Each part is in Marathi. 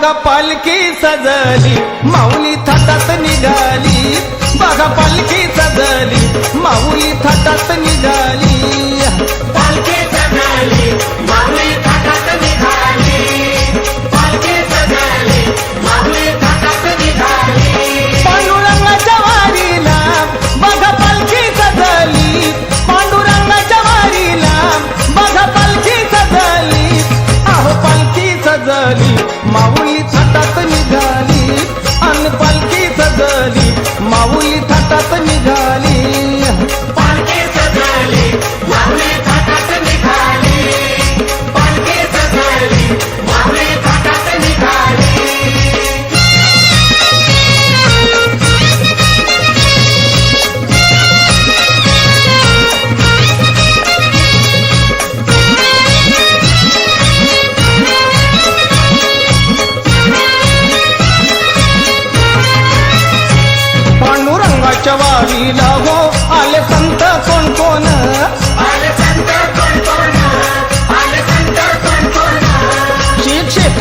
बघा पालखी सजली माऊली थाटात निघाली. बघा पालखी सजली माऊली थाटात निघाली.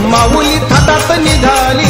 माऊली थाटात निघाली.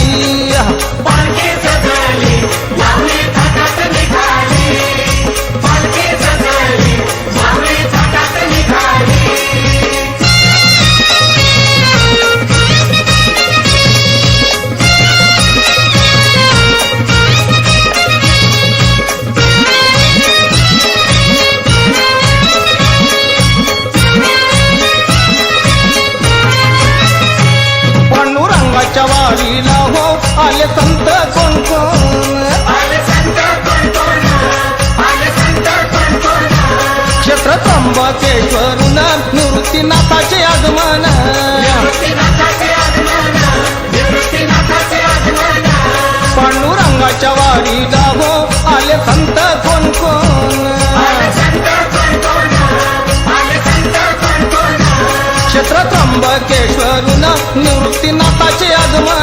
मुक्तीनाथाचे आगमन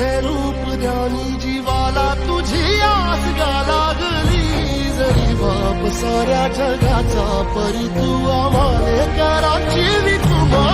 हे रूप ध्यानी जीवाला तुझी आसगा लागली जरी. बाप साऱ्या जगाचा परी तू आम्हाने कराची वितुमा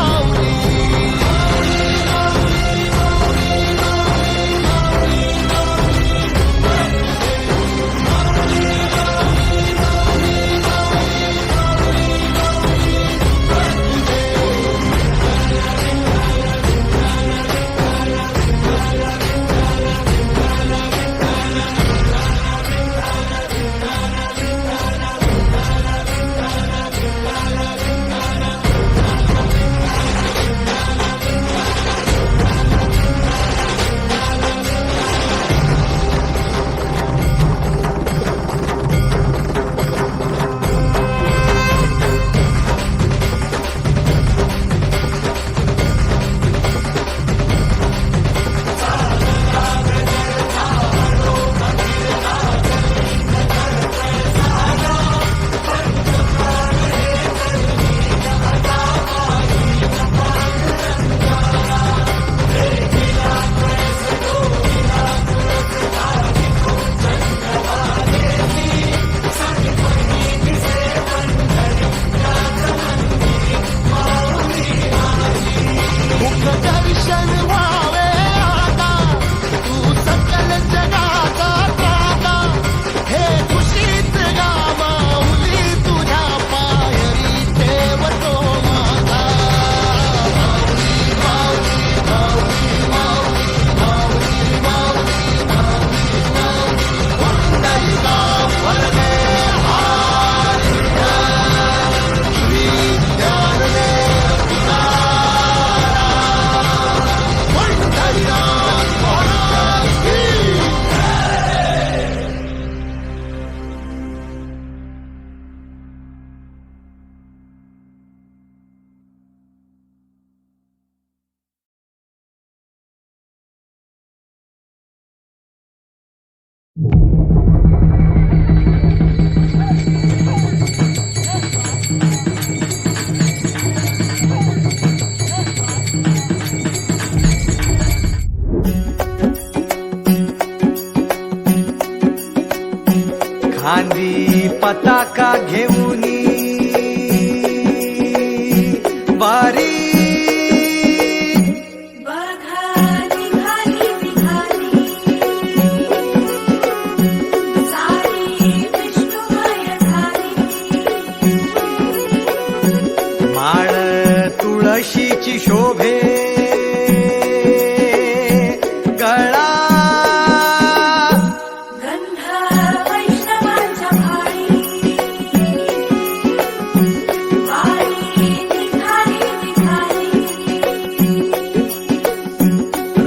पताका घेऊन